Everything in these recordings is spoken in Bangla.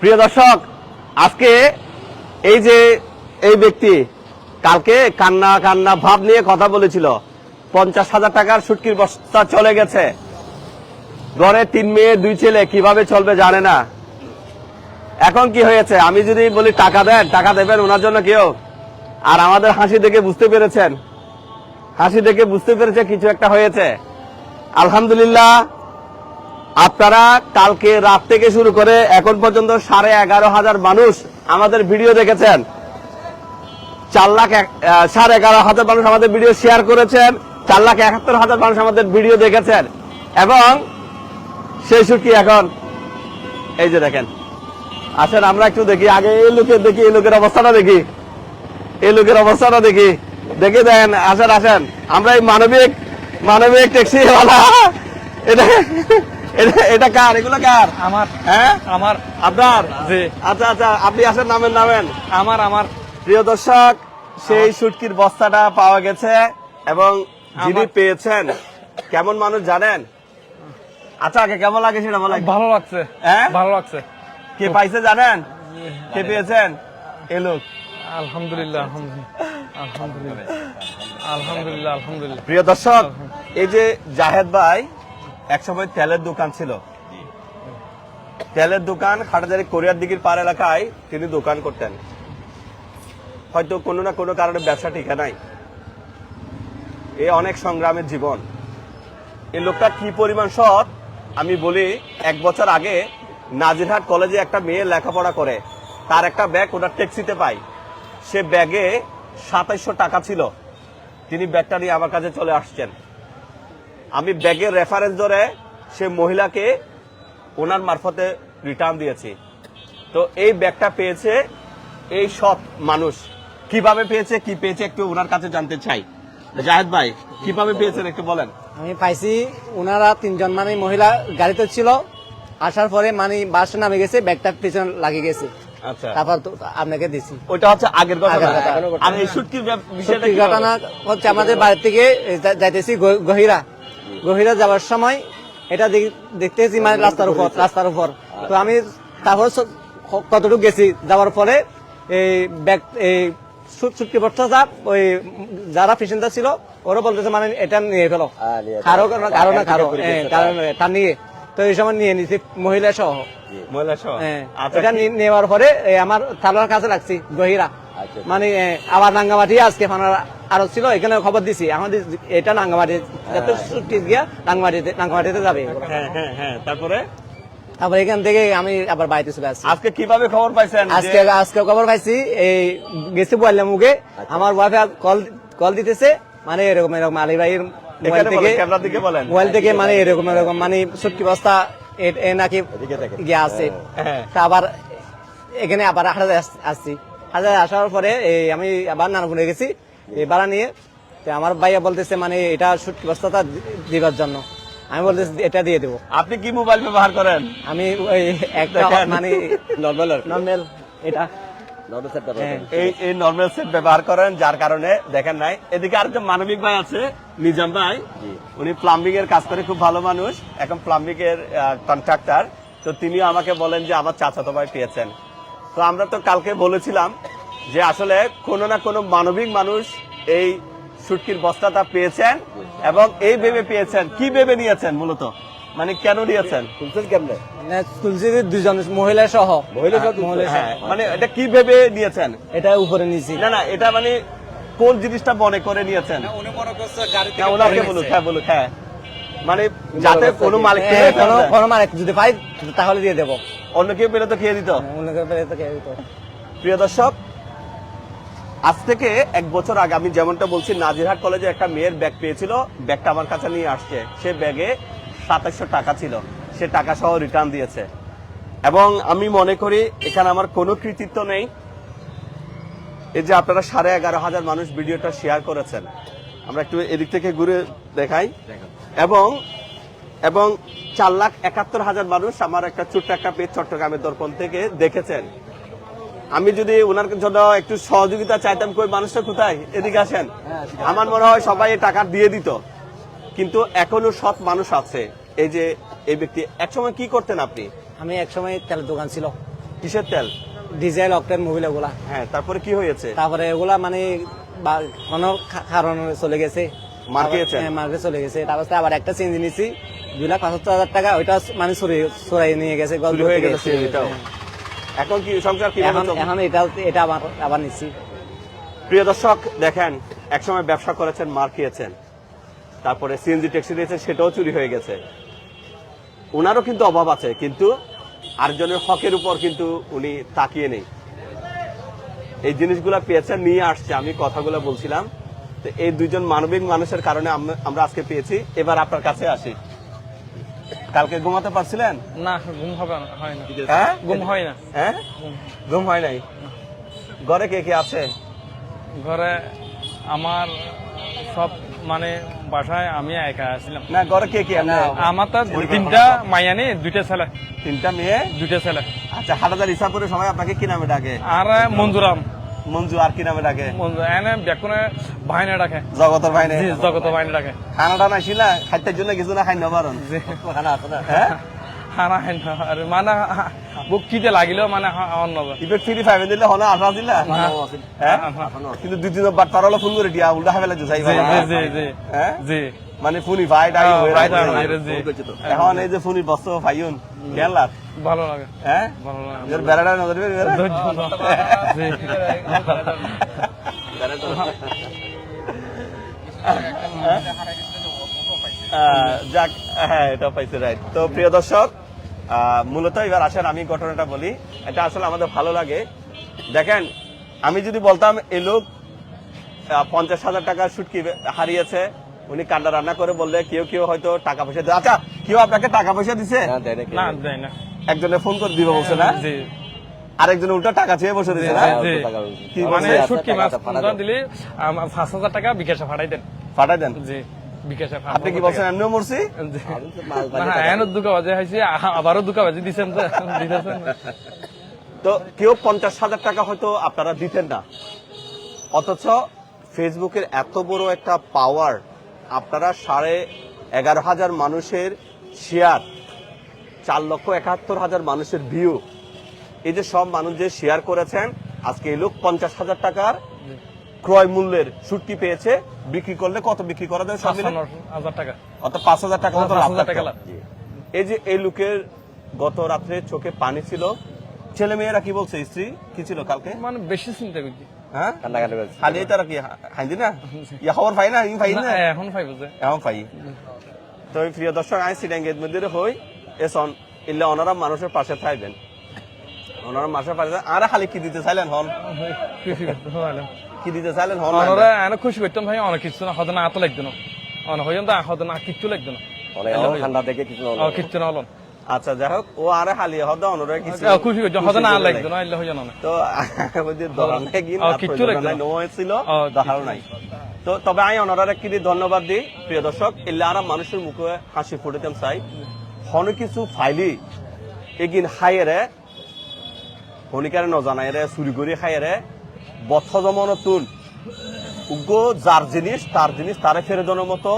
প্রিয় দর্শক, আজকে এই যে এই ব্যক্তি কালকে কান্না কান্না ভাব নিয়ে কথা বলেছিল। পঞ্চাশ হাজার টাকার সুটকির বস্তা চলে গেছে। ঘরে তিন মেয়ে, দুই ছেলে, কীভাবে চলবে জানে না। এখন কি হয়েছে? আমি যদি বলি টাকা দেন, টাকা দেবেন ওনার জন্য কেউ? আর আমাদের হাসি দেখে বুঝতে পেরেছেন। হাসি দেখে বুঝতে পেরেছে কিছু একটা হয়েছে। আলহামদুলিল্লাহ আপনারা কালকে রাত থেকে শুরু করে এখন পর্যন্ত সাড়ে এগারো হাজার মানুষ আমাদের ভিডিও দেখেছেন। চার লাখ সাড়ে এগারো হাজার মানুষ আমাদের ভিডিও শেয়ার করেছেন, চার লাখ একাত্তর হাজার মানুষ আমাদের ভিডিও দেখেছেন। এবং সেই সুখী এখন, এই যে দেখেন, আসেন আমরা একটু দেখি, আগে এই লোকের দেখি, এই লোকের অবস্থাটা দেখি, এই লোকের অবস্থাটা দেখি, দেখে দেন, আসেন আসেন, আমরা এই মানবিক মানবিক ট্যাক্সি এটা এটা এটা কার? এগুলো কার? আমার হ্যাঁ? আমার আপনার জি। আচ্ছা আচ্ছা আপনি আসেন নামেন নামেন। আমার আমার প্রিয় দর্শক সেই সুটকির বস্তাটা পাওয়া গেছে এবং যিনি পেয়েছেন কেমন মানুষ জানেন? আচ্ছা আগে কেমন লাগে সেটা বলেন। ভালো লাগছে। হ্যাঁ? ভালো লাগছে। কে পাইছে জানেন? কে পেয়েছেন? এ লোক। আলহামদুলিল্লাহ আলহামদুলিল্লাহ আলহামদুলিল্লাহ আলহামদুলিল্লাহ আলহামদুলিল্লাহ। প্রিয় দর্শক এই যে জাহেদ ভাই একসময় তেলের দোকান ছিল। তেলের দোকান হাটাজারি কোরিয়ার দিঘির পার এলাকায় তিনি দোকান করতেন। হয়তো কোনো না কোনো কারণে ব্যবসা টিকে নাই। এ অনেক সংগ্রামের জীবন। এই লোকটা কি পরিমাণ সৎ, আমি বলি এক বছর আগে নাজিরহাট কলেজে একটা মেয়ে লেখাপড়া করে। তার একটা ব্যাগ ওনার ট্যাক্সিতে পাই সে ব্যাগে সাতাইশশো টাকা ছিল। তিনি ব্যাগটা নিয়ে আমার কাছে চলে আসছেন। আমি ব্যাগের রেফারেন্স ধরে সে মহিলাকে ওনার মারফতে রিটার্ন দিয়েছি। তো এই ব্যাগটা পেয়েছে এই সৎ মানুষ। কীভাবে পেয়েছে কি পেয়েছে একটু ওনার কাছে জানতে চাই। জাহেদ ভাই কীভাবে পেয়েছেন একটু বলেন। আমি পাইছি ওনারা তিনজন মানে মহিলা গাড়িতে ছিল আসার পরে মানে বাসে নামে গেছে ব্যাগটা পিছনে লাগিয়ে গেছে। আচ্ছা। তারপর আপনাকে দিছি। ওইটা হচ্ছে আগের ঘটনা। আর এই সুটকির বিষয়টা ঘটনা হচ্ছে আমাদের বাড়ি থেকে যাইতেছি গহিরা। গহিরা যাওয়ার সময় এটা দেখ- দেখতেছি মানে রাস্তার উপর রাস্তার উপর। তো আমি তারপর কতটুকু গেছি যাওয়ার পরে এই ব্যাগ এই ওই যারা পেশেন্টার ছিল ওরা বলতেছে মানে এটা নিয়ে ফেলো। কারও কারও না কারও তা নিয়ে। তো এই সময় নিয়ে নিছি মহিলা সহ। মহিলা সহ? হ্যাঁ, আচ্ছা। এটা নেওয়ার পরে এই আমার থালার কাছে রাখছি গহিরা। মানে আবার নাঙ্গামাটি আজকে ফানার আরও ছিল এখানে খবর দিছি। আমাদের এটা নাঙ্গামাটি যাতে ছুটি গিয়া নাঙ্গামাটিতে নাঙ্গামাটিতে যাবে হ্যাঁ হ্যাঁ হ্যাঁ তারপরে? আবার এখান থেকে আমি আবার বাড়িতে চলে আসছি। আজকে কীভাবে খবর পাইছেন আজকে আজকে খবর পাইছি এই গেছি বললাম মুখে। আমার ওয়াইফে কল কল দিতেছে মানে এরকম এরকম আলী ভাইয়ের মোবাইল থেকে। মোবাইল থেকে মানে এরকম এরকম মানে ছুটকি বস্তা এ- নাকি গিয়ে আছে। হ্যাঁ। তা আবার এখানে আবার আসছি। হাজার আসার পরে এই আমি আবার নানপুরে গেছি। এই ভাড়া নিয়ে তো আমার ভাইয়া বলতেছে মানে এটা ছুটকি বস্তাটা দিবার জন্য। আমি বলতেছি এটা দিয়ে দেবো। আপনি কি মোবাইল ব্যবহার করেন? আমি ওই একটা মানে নর্মাল নর্মাল এটা। হ্যাঁ। এই এই নর্মাল সেট ব্যবহার করেন যার কারণে দেখেন নাই। এদিকে আরেকটা মানবিক ভাই আছে নিজাম ভাই। উনি প্লাম্বিং এর কাজ করে খুব ভালো মানুষ। এখন প্লাম্বিং এর কন্ট্রাক্টর তো তিনিও আমাকে বলেন যে আমার চাচাতো ভাই পেয়েছেন। তো আমরা তো কালকে বলেছিলাম যে আসলে কোনো না কোনো মানবিক মানুষ এই সুটকির বস্তাটা পেয়েছেন এবং এই ভেবে পেয়েছেন। কি ভেবে নিয়েছেন মূলত? মানে কেন নিয়েছেন? দুজন মহিলা সহ। মহিলা সহ হ্যাঁ মানে এটা কি ভেবে নিয়েছেন? এটা উপরে নিয়েছি না না এটা মানে কোন জিনিসটা মনে করে নিয়েছেন? উনি মনে করছে গাড়ি হ্যাঁ, ওনাকে বলুক হ্যাঁ বলুক হ্যাঁ। মানে যাতে কোনো মালিক হ্যাঁ, কোনো কোনো মানে যদি পাই তাহলে দিয়ে দেবো। অন্য কেউ পেলে তো খেয়ে দিত। অন্য কেউ পেলে তো খেয়ে দিত। প্রিয় দর্শক আজ থেকে এক বছর আগে আমি যেমনটা বলছি নাজিরহাট কলেজে একটা মেয়ের ব্যাগ পেয়েছিল। ব্যাগটা আমার কাছে নিয়ে আসছে। সে ব্যাগে সাতাশশো টাকা ছিল। সে টাকা সহ রিটার্ন দিয়েছে। এবং আমি মনে করি এখানে আমার কোনো কৃতিত্ব নেই। এই যে আপনারা সাড়ে এগারো হাজার মানুষ ভিডিওটা শেয়ার করেছেন। আমরা একটু এদিক থেকে ঘুরে দেখাই। এবং এবং চার লাখ একাত্তর হাজার মানুষ আমার একটা ছোট্ট একটা পেজ চট্টগ্রামের দর্পণ থেকে দেখেছেন। আমি যদি ওনার জন্য একটু সহযোগিতা চাইতাম কই মানুষটা কোথায়? এদিকে আসেন। আমার মনে হয় সবাই টাকা দিয়ে দিত। কিন্তু এখনও সৎ মানুষ আছে। এই যে এই ব্যক্তি একসময় কি করতেন আপনি? আমি এক সময় তেলের দোকান ছিল। কিসের তেল? ডিজেল অকটেন মোবিল এগুলা হ্যাঁ তারপরে কি হয়েছে? তারপরে এগুলা মানে কোনো কারণে চলে গেছে। মার্কেটে? হ্যাঁ, মার্কেটে চলে গেছে। তারপরে আবার একটা চেঞ্জ নিছি। দুই লাখ পঁচাত্তর হাজার টাকা ওইটা মানে চুরি নিয়ে গেছে হয়ে গেছে এখন কি সংসার কীভাবে এখন এটা এটা আবার আবার নিচ্ছি প্রিয় দর্শক দেখেন একসময় ব্যবসা করেছেন মার খেয়েছেন। তারপরে সিএনজি ট্যাক্সি দিয়েছেন সেটাও চুরি হয়ে গেছে। ওনারও কিন্তু অভাব আছে কিন্তু আরেকজনের হকের উপর কিন্তু উনি তাকিয়ে নেই। এই জিনিসগুলো পেয়েছেন নিয়ে আসছে। আমি কথাগুলো বলছিলাম। তো এই দুইজন মানবিক মানুষের কারণে আমরা আজকে পেয়েছি। এবার আপনার কাছে আসি। কালকে ঘুমাতে পারছিলেন? না ঘুম হবে না হয় না। হ্যাঁ? ঘুম হয় না। হ্যাঁ? ঘুম হয় নাই? ঘরে কে কে আছে? ঘরে আমার সব মানে বাসায় আমি একা আসছিলাম না ঘরে কে কে আছে? আমার তো তিনটা মাইয়ানি দুইটা ছেলে। তিনটা মেয়ে? দুইটা ছেলে। আচ্ছা হাটাদার ইসাপুরে সবাই আপনাকে কি নামে ডাকে? আর মঞ্জুরাম। মঞ্জু আর কি নামে ডাকে? মঞ্জু এনে বেকুনে ভাইনে ডাকে। জগতর ভাই নেই জি জগত ভাইনে ডাকে। খানাটা না খাইতে জন্য কিছু না খাই নবারণ জি। খানা আছে না? হ্যাঁ হানা হেন আর মানে বুক কিতে লাগিলেও মানে অন্য ইবে ফ্রি ফাইভ দিলে হলে আঠা দিলা হ্যাঁ কিন্তু দুই দিন পার হলো ফোন করে দিয়া উল্টা চাই জি জি জি জি। হ্যাঁ জি। মানে ফোনি ভাই ডাই হ্যাঁ। এখন এই যে ফোনি বস্ত ভাইউন কেন লাগ ভালো লাগে। হ্যাঁ? ভালো লাগে। এর বেড়াটা নজর যাক হ্যাঁ এটা পাইছে রাইট তো প্রিয় দর্শক আহ, মূলত এবার আসেন আমি ঘটনাটা বলি। এটা আসলে আমাদের ভালো লাগে। দেখেন আমি যদি বলতাম এ লোক পঞ্চাশ হাজার টাকার সুটকি হারিয়েছে উনি কান্না রান্না করে বললে কেউ কেউ হয়তো টাকা পয়সা দিয়ে। আচ্ছা কেউ আপনাকে টাকা পয়সা দিছে? না দেয় না একজনে ফোন করে দিব বলছে না? জি। আরেকজনে উল্টা টাকা চেয়ে বসে দিছে না? কি মানে? শুটকি মাছ দিলে আম- পাঁচ হাজার টাকা বিকাশে ফাটাই দেন। পাঠাই দেন? জি বিকাশে আপনি কি বলছেন এমনিও মরছি? জি। দুকা বাজে হয়েছে আবারও দুকা বাজে দিছেন তো তো কেউ পঞ্চাশ হাজার টাকা হয়তো আপনারা দিতেন না। অথচ ফেসবুকের এত বড় একটা পাওয়ার আপনারা সাড়ে এগারো হাজার মানুষের শেয়ার চার লক্ষ একাত্তর হাজার মানুষের ভিউ এই যে সব মানুষ যে শেয়ার করেছেন আজকে এই লোক পঞ্চাশ হাজার টাকার ক্রয় মূল্যের সুটকি পেয়েছে বিক্রি করলে কত বিক্রি করা যায় হাজার টাকা। অর্থাৎ পাঁচ হাজার টাকা মতো। এই যে এই লোকের গত রাত্রে চোখে পানি ছিল ছেলে মেয়েরা কি বলছে স্ত্রী কি ছিল কালকে? মানে বেশি চিন্তা করছি। হ্যাঁ? খালি তারা কি হাইদি না? ইয়া খবর পাই না? ইম পাই না? না, এখন ফাইভ যে। এখন পাই। তো প্রিয় দর্শক আই সিডাঙ্গের মধ্যে হই এসন ইল্লে ওনারা মানুষের পাশে থাকবেন ওনারা মানুষের পাশে আর খালি কি দিতে চাইলেন হন? কি দিতে চাইলেন হন? অনরা এনে খুশি করতাম ভাই অনেক কিছু না হয়তো না আতো লাগতো না। কিচ্ছু লাগতো না। ঠান্ডা দেখে কিছু কিচ্ছু না হলো। আচ্ছা যাই হোক ও আর খালি হদ ওনারা কিছু খুশি করতাম হয়তো না লাগতো না ইল্লে হইয়া না তো আমাদের দোকানে গিয়ে ও, কিচ্ছু লাগবে না। হয়েছিল ও, দেখাও নাই। তো তবে আমি ওনারা কি ধন্যবাদ দিই প্রিয় দর্শক এলে আর মানুষের মুখে হাসি ফুটেতাম চাই। হন কিছু ফাইলি এগিন হাইয়েরে হনিকারে নজানাইরে চুরি করে খাইয়েরে বথ জমন তুন। উগ্র যার জিনিস তার জিনিস তারে ফেরে দেওয়ার মতো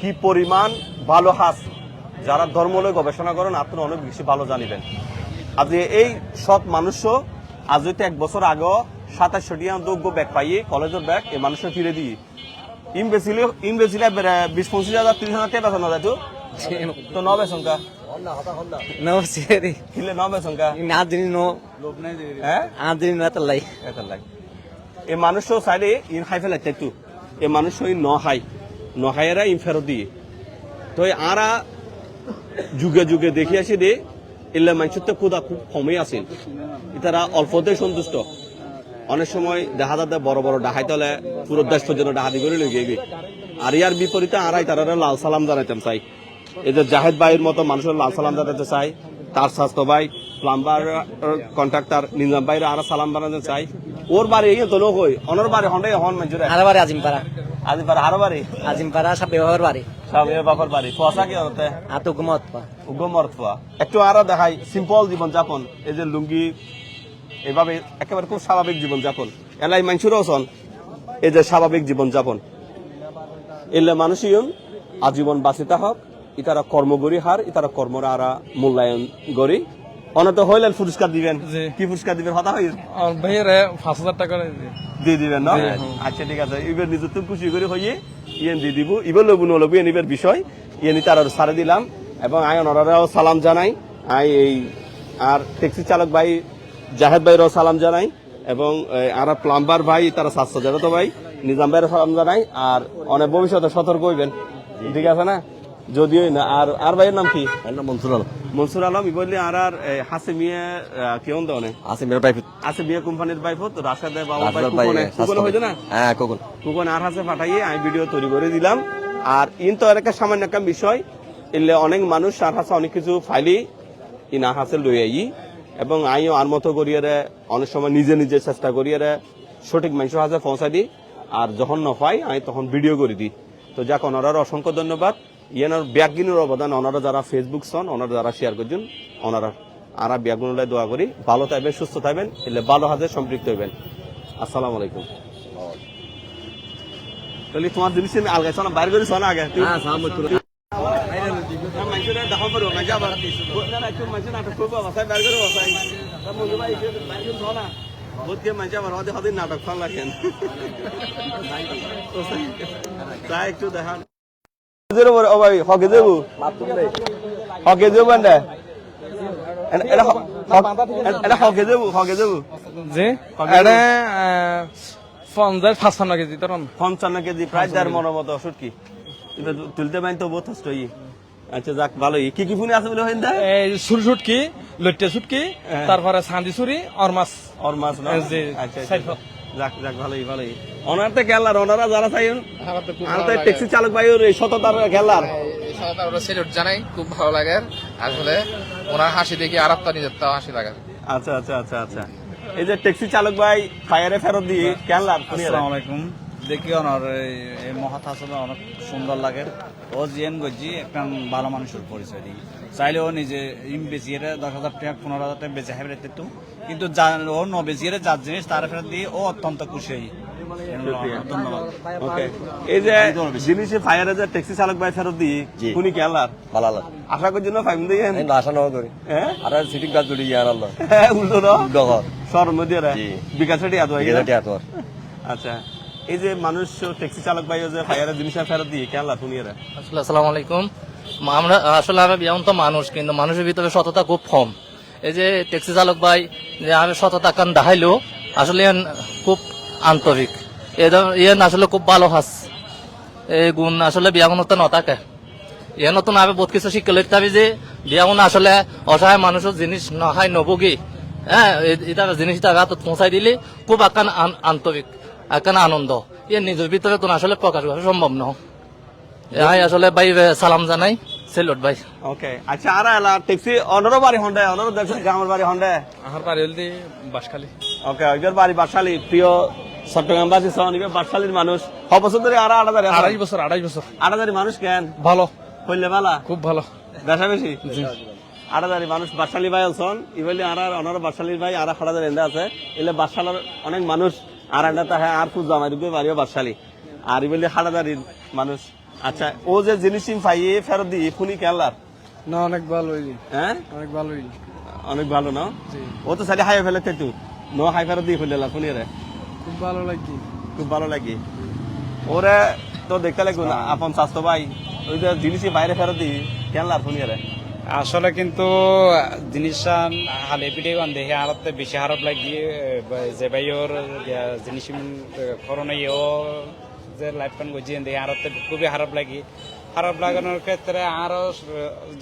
কি পরিমাণ ভালো হাস। যারা ধর্ম লয়ে গবেষণা করেন আপনি অনেক বেশি ভালো জানিবেন। আজকে এই সব মানুষও আজ হইতে এক বছর আগে সাতাশশো টিয়া যোগ্য ব্যাগ পাইয়ে কলেজের ব্যাগ এই মানুষের ফিরে দিই। ইম বেচিলে ইম বেচিলে বিশ পঁচিশ হাজার ত্রিশ হাজার টাকা বেতন যায় তো? তো ন বেসংকা No, seri. কিলে ন বেসংকা না। দিন নো হ্যাঁ? আর দিন না তালাই এটা লাগে এই চাইলে ইন ফেলাই এই মানুষ ন খাই ন ইন ফেরত দিয়ে তো আরা যুগে যুগে দেখি আসি দে এলে মানুষের তো ক্ষুদা খুব কমই আছে। তারা অল্পতে সন্তুষ্ট। অনেক সময় দেখা যাতে বড় বড় ডাহাই তলে পুরো দেশ পর্যন্ত ডাহাতি করে লই গিয়ে আর ইয়ার বিপরীতে আড়াই তারা লাল সালাম জানাইতাম চাই। যে জাহেদ ভাইয়ের মতো মানুষের লাল সালাম জানাতে চাই তার স্বাস্থ্য ভাই প্লাম্বার কন্ট্রাক্টর নিজাম ভাইরা আর সালাম বানাতে চাই। ওর বাড়ি এই তো নকই অনর বাড়ি হন্ডাই হন মঞ্জুরে আর বারে আজিম পারা আজি পারে আরও বাড়ি? আজিম পারা সব ব্যবহার বাড়ি। স্বামীর বাপর বাড়ি ফসা কি হতে আর তো গুমত পা একটু আরও দেখাই সিম্পল জীবন যাপন। এই যে লুঙ্গি এভাবে একেবারে খুব স্বাভাবিক জীবন যাপন। এলাই মানুষেরও সন এই যে স্বাভাবিক জীবন যাপন। এলে মানুষই আজীবন বাঁচিতা হোক ইতারা কর্ম গড়ি হার ইতারা কর্মরা আরা মূল্যায়ন গড়ি অনত হইলেন পুরস্কার দিবেন। কি পুরস্কার দিবেন? হতা হই ভাইয়ের পাঁচ হাজার টাকা দিয়ে। দিবেন না। আচ্ছা ঠিক আছে। ইবের নিজে তুমি খুশি করে হইয়ে ইয়েন দিয়ে দিব। ইবার লবু নলবু এনিবার বিষয়। ইয়েনি তার আর সারে দিলাম। এবং আই ওনারাও সালাম জানাই। আই এই আর ট্যাক্সি চালক ভাই জাহেদ ভাইরাও সালাম জানাই। এবং আর প্লাম্বার ভাই, তারা স্বাস্থ্য জানাত ভাই, নিজাম ভাইয়ের সালাম জানাই। আর অনেক ভবিষ্যতে সতর্ক হইবেন। ঠিক আছে না? যদিও না আর আর ভাইয়ের নাম কি? মনসুর আলম। মনসুর আলম বললি আর আর হাসে মিয়া কেমন দনে আছে মেয়ের প্রাইভেট আছে বিয়ে কোম্পানির রাশাদে বাবু ভাই রাশাদ ভাই, কুপনে স্বাস্থ্য কুপনে হইতো না? হ্যাঁ কখন কুপন আর হাসে পাঠাইয়ে আমি ভিডিও তৈরি করে দিলাম। আর ইন তো একটা সামান্য একটা বিষয় এলে অনেক মানুষ আর হাসে অনেক কিছু ফাইলি ইন আর হাসে লই আই। এবং আইও আর মতো করিয়ে অনেক সময় নিজে নিজে চেষ্টা করিয়ে সঠিক মানুষ হাসে পৌঁছাই দিই আর যখন ন পাই আমি তখন ভিডিও করে দিই তো যাক ওনারার অসংখ্য ধন্যবাদ। ইয়ানোর ব্যাগিনের অবদান ওনারা যারা ফেসবুক সন ওনারা যারা শেয়ার করছেন ওনারা আর ব্যাগগুলো দোয়া করি ভালো থাকবেন সুস্থ থাকবেন এলে ভালো হাতে সম্পৃক্ত হইবেন আসসালামু আলাইকুম তাহলে তোমার আমি আলগাই শোনা বাইরে করে আগে হ্যাঁ না, মানুষেরা দেখা আবার- না, নাটক করব, বাসায় বাইরে হদে হদে নাটক ফান লাগেন। তা একটু দেখান। হকেজের উপরে, ও ভাই, হকে? হকে এটা? জি? এটা পঞ্চাশ পাঁচপান্ন কেজি তখন পঞ্চান্ন কেজি প্রায় দেড় মনের মতো সুটকি কিন্তু তুলতে পারেন তো বহুত কষ্ট আচ্ছা যাক ভালোই। কি কি ফোনে আছে বলে হইন দা এই সুর সুটকি লইটে সুটকি হ্যাঁ। তারপরে সান্দি সুরি আর মাছ ওর মাছ না? জি, আচ্ছা আচ্ছা। যাক যাক ভালোই ভালোই। ওনার তো খেলার ওনারা যারা চাইন আর তো ট্যাক্সি চালক ভাই ওর এই সততার খেলার। সাধারণত সেলুট জানাই খুব ভালো লাগে। আসলে ওনার হাসি দেখি আর আপনার নিজের তাও হাসি লাগে আচ্ছা আচ্ছা আচ্ছা আচ্ছা। এই যে ট্যাক্সি চালক ভাই ফায়ারে ফেরত দিয়ে খেলার আসসালামু আলাইকুম। দেখি ওনার এই- আসলে অনেক সুন্দর লাগে। ও জিএন গজি একটা ভালো মানুষের পরিচয় দিই। চাইলে ও নিজে ইম বেচিয়ে দশ হাজার টাকা পনেরো হাজার টাকা বেচে হাইবে তো কিন্তু ও ন বেচিয়ে যার জিনিস তার ফেরত দিয়ে ও অত্যন্ত খুশি এই যে জিনিসে ফায়ারে যে ট্যাক্সি চালক ভাই ফেরত দিয়ে ভালো আল্লাহ আশা ফাইম দিয়ে আশা করি। হ্যাঁ? আর সিটিং আল্লাহ। হ্যাঁ উল্টো না শহর মধ্যে এত হয়ে? আচ্ছা। এই যে মানুষ ট্যাক্সি চালক ভাই যে ফায়ারে জিনিস ফেরত দিয়ে কেন লাভ শুনিয়ে রে আসলে আসসালামু আলাইকুম। আমরা, আসলে আমি যেমন তো মানুষ, কিন্তু মানুষের ভিতরে সততা খুব কম। এই যে ট্যাক্সি চালক ভাই, যে আমি সততা কান দেখাইলো, আসলে খুব আন্তরিক। ইয়ান আসলে খুব ভালো হাস। এই গুণ আসলে বিয়াগুণতে নথাকে। ইয়ে নতুন আমি বহুত কিছু শিক্ষা লইতে হবে যে বিয়াগুণ আসলে অসহায় মানুষের জিনিস নহাই নবগি। হ্যাঁ এটা জিনিস তার হাতত পৌঁছাই দিলে খুব আকান আন- আন্তরিক। আকান আনন্দ। ইয়ে নিজের ভিতরে তো আসলে প্রকাশ করা সম্ভব নয় আমি আসলে ভাই সালাম জানাই। সেলুট ভাই। ওকে আচ্ছা আর এলা ট্যাক্সি অনরো বাড়ি হন্ডে অনরো দেখছেন গ্রামের বাড়ি হন্ডে? আহার পারি হল দিয়ে বাসখালি ওকে ওইবার বাড়ি বাসালি প্রিয় চট্টগ্রামবাসী সহ নিবে বাসালির মানুষ। ছ বছর ধরে আর আট হাজার আড়াই বছর আড়াই বছর। আট হাজার মানুষ কেন? ভালো। হইলে বালা খুব ভালো। বেশা বেশি? হাজার মানুষ বাসালি ভাই অলছন ইবলি আর অনার বাসালির ভাই আর আট হাজার এন্দা আছে। এলে বাসালার অনেক মানুষ আর এন্দা তাহে আর খুব জামাই রূপে বাড়িও বাসালি। আর ইবলি হাট মানুষ। আচ্ছা ও যে জিনিস পাইয়ে ফেরত দিয়ে ফুনি কেলার না অনেক ভালো হ্যাঁ? অনেক ভালো অনেক ভালো না? ও তো সাইডে হাই ফেলে তুই ন হাই ফেরত দিয়ে ফেলে শুনি রে। খুব ভালো লাগছে। খুব ভালো লাগে। ওরে তো দেখতে লাগবে না আপন স্বাস্থ্য ভাই। ওই যে জিনিসই বাইরে ফেরত দিই কেন লাভ শুনি রে। আসলে কিন্তু জিনিস হালে পিঠে দেখে আর বেশি হারপ লাগি যে ভাই ওর জিনিস করোনা ইয়েও যে লাইফ পান গজি দেখে আর খুবই খারাপ লাগি। খারাপ লাগানোর ক্ষেত্রে আরও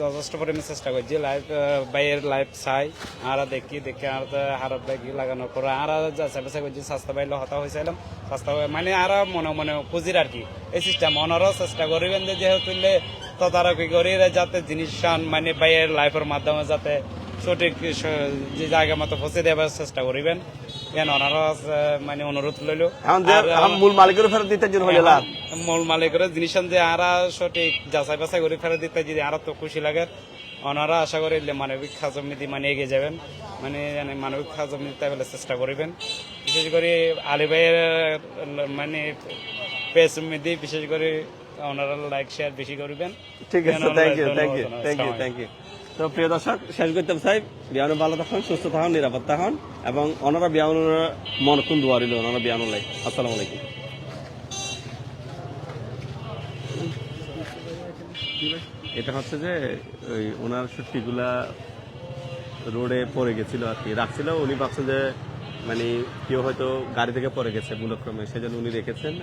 যথেষ্ট পরিমাণে চেষ্টা করছি লাইফ বাইরের লাইফ চাই, আর দেখি দেখি আর খারাপ লাগি লাগানোর পরে, আর বাছাই করছি স্বাস্থ্য বাইলে হতা হয়েছিলাম স্বাস্থ্য মানে আর মনে মনে খুঁজির আর কি। এই সিস্টেম ওনারও চেষ্টা করিবেন যে যেহেতু তদারকি করি যাতে জিনিস মানে বাইরের লাইফের মাধ্যমে যাতে সঠিক যে জায়গা মতো পৌঁছে দেওয়ার চেষ্টা করিবেন। মানে অনুরোধ লইল। মূল মালিকের ফেরত দিতে জন্য হইলে মূল মালিকের জিনিস যে আরা সঠিক যাচাই বাছাই করে ফেরত দিতে যদি আরও তো খুশি লাগে। ওনারা আশা করি মানবিক খাজমিতি মানে এগিয়ে যাবেন। মানে মানে মানবিক খাজমিতি চেষ্টা করিবেন। বিশেষ করে আলী ভাইয়ের মানে মিদি বিশেষ করে ওনারা লাইক শেয়ার বেশি করবেন। ঠিক আছে thank you thank you thank you thank you তো প্রিয় দর্শক শেষ করতে চাই বিয়ানো ভালো থাকুন সুস্থ থাকুন নিরাপদ থাকুন এবং ওনারা বিয়ানোর মন কোন দোয়া রইল ওনারা বিয়ানো লাই আসসালামু আলাইকুম। এটা হচ্ছে যে ওই ওনার সুটকিগুলা রোডে পড়ে গেছিল আর কি। রাখছিল উনি ভাবছেন যে মানে কেউ হয়তো গাড়ি থেকে পড়ে গেছে ভুলক্রমে সেজন্য উনি রেখেছেন।